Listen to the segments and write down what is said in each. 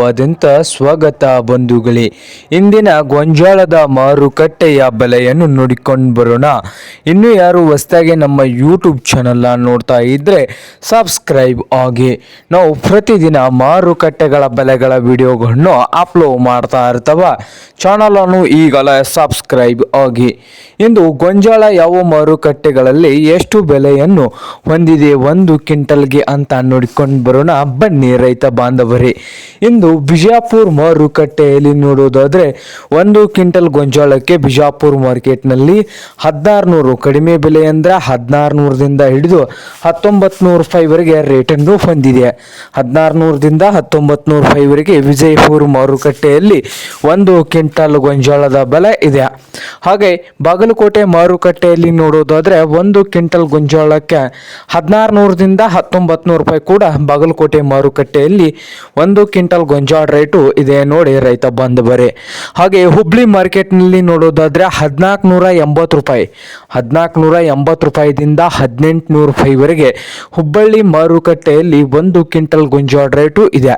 ವಾದಂತ ಸ್ವಾಗತ ಬಂಧುಗಳೇ, ಇಂದಿನ ಗೊಂಜಾಳದ ಮಾರುಕಟ್ಟೆಯ ಬೆಲೆಯನ್ನು ನೋಡಿಕೊಂಡು ಬರೋಣ. ಇನ್ನು ಯಾರು ಹೊಸದಾಗಿ ನಮ್ಮ ಯೂಟ್ಯೂಬ್ ಚಾನಲ್ನ ನೋಡ್ತಾ ಇದ್ದರೆ ಸಬ್ಸ್ಕ್ರೈಬ್ ಆಗಿ. ನಾವು ಪ್ರತಿದಿನ ಮಾರುಕಟ್ಟೆಗಳ ಬೆಲೆಗಳ ವಿಡಿಯೋಗಳನ್ನು ಅಪ್ಲೋಡ್ ಮಾಡ್ತಾ ಇರ್ತವ. ಚಾನಲನ್ನು ಈಗಲೇ ಸಬ್ಸ್ಕ್ರೈಬ್ ಆಗಿ. ಇಂದು ಗೊಂಜಾಳ ಯಾವ ಮಾರುಕಟ್ಟೆಗಳಲ್ಲಿ ಎಷ್ಟು ಬೆಲೆಯನ್ನು ಹೊಂದಿದೆ ಒಂದು ಕ್ವಿಂಟಲ್ಗೆ ಅಂತ ನೋಡಿಕೊಂಡು ಬರೋಣ. ಬನ್ನಿ ರೈತ ಬಾಂಧವರೇ, ಇಂದು ಬಿಜಾಪುರ್ ಮಾರುಕಟ್ಟೆಯಲ್ಲಿ ನೋಡೋದಾದ್ರೆ ಒಂದು ಕ್ವಿಂಟಲ್ ಗೊಂಜಾಳಕ್ಕೆ ಬಿಜಾಪುರ್ ಮಾರ್ಕೆಟ್ನಲ್ಲಿ ಹದಿನಾರು ನೂರು ಕಡಿಮೆ ಬೆಲೆ ಅಂದ್ರೆ ಹದಿನಾರು ನೂರದಿಂದ ಹಿಡಿದು ಹತ್ತೊಂಬತ್ತು ನೂರು ರೂಪಾಯಿವರೆಗೆ ರೇಟನ್ನು ಹೊಂದಿದೆ ಹದಿನಾರು ನೂರದಿಂದ ಹತ್ತೊಂಬತ್ತು ನೂರು ರೂಪಾಯಿವರೆಗೆ ವಿಜಯಪುರ ಮಾರುಕಟ್ಟೆಯಲ್ಲಿ ಒಂದು ಕ್ವಿಂಟಲ್ ಗೊಂಜಾಳದ ಬೆಲೆ ಇದೆ. ಹಾಗೆ ಬಾಗಲಕೋಟೆ ಮಾರುಕಟ್ಟೆಯಲ್ಲಿ ನೋಡೋದಾದ್ರೆ ಒಂದು ಕ್ವಿಂಟಲ್ ಗೊಂಜಾಳಕ್ಕೆ ಹದಿನಾರು ನೂರದಿಂದ ಹತ್ತೊಂಬತ್ತು ನೂರು ರೂಪಾಯಿ ಕೂಡ ಬಾಗಲಕೋಟೆ ಮಾರುಕಟ್ಟೆಯಲ್ಲಿ ಒಂದು ಕ್ವಿಂಟಲ್ ಗೊಂಜಾಳ ರೇಟು ಇದೆ ನೋಡಿ ರೈತ ಬಾಂಧವರೇ ಹಾಗೆ ಹುಬ್ಳಿ ಮಾರ್ಕೆಟ್ನಲ್ಲಿ ನೋಡೋದಾದ್ರೆ ಹದಿನಾಲ್ಕು ನೂರ ಎಂಬತ್ತು ರೂಪಾಯಿ. ಹದಿನಾಲ್ಕು ನೂರ ಎಂಬತ್ತು ರೂಪಾಯಿದಿಂದ ಹದಿನೆಂಟು ನೂರು ರೂಪಾಯಿವರೆಗೆ ಹುಬ್ಬಳ್ಳಿ ಮಾರುಕಟ್ಟೆಯಲ್ಲಿ ಒಂದು ಕ್ವಿಂಟಲ್ ಗೊಂಜಾಳ ರೇಟು ಇದೆ.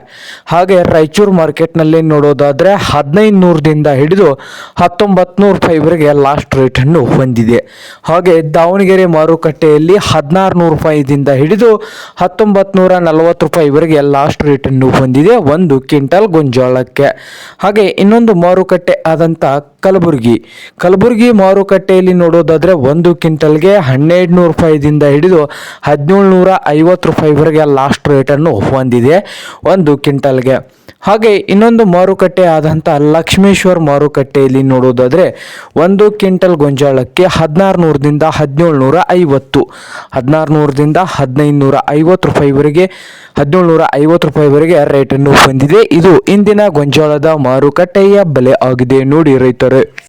ಹಾಗೆ ರಾಯಚೂರು ಮಾರ್ಕೆಟ್ನಲ್ಲಿ ನೋಡೋದಾದ್ರೆ ಹದಿನೈದು ನೂರದಿಂದ ಹಿಡಿದು ಹತ್ತೊಂಬತ್ತು ನೂರು ರೂಪಾಯಿವರೆಗೆ ಲಾಸ್ಟ್ ರೇಟನ್ನು ಹೊಂದಿದೆ ಹಾಗೆ ದಾವಣಗೆರೆ ಮಾರುಕಟ್ಟೆಯಲ್ಲಿ ಹದಿನಾರು ನೂರು ರೂಪಾಯಿದಿಂದ ಹಿಡಿದು ಹತ್ತೊಂಬತ್ತು ನೂರ ನಲವತ್ತು ರೂಪಾಯಿವರೆಗೆ ಲಾಸ್ಟ್ ರೇಟನ್ನು ಹೊಂದಿದೆ ಒಂದು ಕ್ವಿಂಟಲ್ ಗೊಂಜಾಳಕ್ಕೆ. ಹಾಗೆ ಇನ್ನೊಂದು ಮಾರುಕಟ್ಟೆ ಆದಂಥ ಕಲಬುರಗಿ. ಕಲಬುರಗಿ ಮಾರುಕಟ್ಟೆಯಲ್ಲಿ ನೋಡೋದಾದ್ರೆ ಒಂದು ಕ್ವಿಂಟಲ್ಗೆ ಹನ್ನೆರಡು ನೂರು ರೂಪಾಯಿದಿಂದ ಹಿಡಿದು ಹದಿನೇಳು ನೂರ ಐವತ್ತು ರೂಪಾಯಿವರೆಗೆ ಲಾಸ್ಟ್ ರೇಟನ್ನು ಹೊಂದಿದೆ ಒಂದು ಕ್ವಿಂಟಲ್ಗೆ. ಹಾಗೆ ಇನ್ನೊಂದು ಮಾರುಕಟ್ಟೆ ಆದಂಥ ಲಕ್ಷ್ಮೇಶ್ವರ ಮಾರುಕಟ್ಟೆಯಲ್ಲಿ ನೋಡೋದಾದರೆ ಒಂದು ಕ್ವಿಂಟಲ್ ಗೊಂಜಾಳಕ್ಕೆ ಹದಿನಾರು ನೂರದಿಂದ ಹದಿನೇಳು ನೂರ ಐವತ್ತು ಹದಿನಾರು ನೂರದಿಂದ ಹದಿನೈದು ನೂರ ಐವತ್ತು ರೂಪಾಯಿವರೆಗೆ ಹದಿನೇಳು ನೂರ ಐವತ್ತು ರೂಪಾಯಿವರೆಗೆ ರೇಟನ್ನು ಹೊಂದಿದೆ. ಇದು ಇಂದಿನ ಗೊಂಜಾಳದ ಮಾರುಕಟ್ಟೆಯ ಬೆಲೆ ಆಗಿದೆ. ನೋಡಿ ರೈತರೇ. டாக்டரு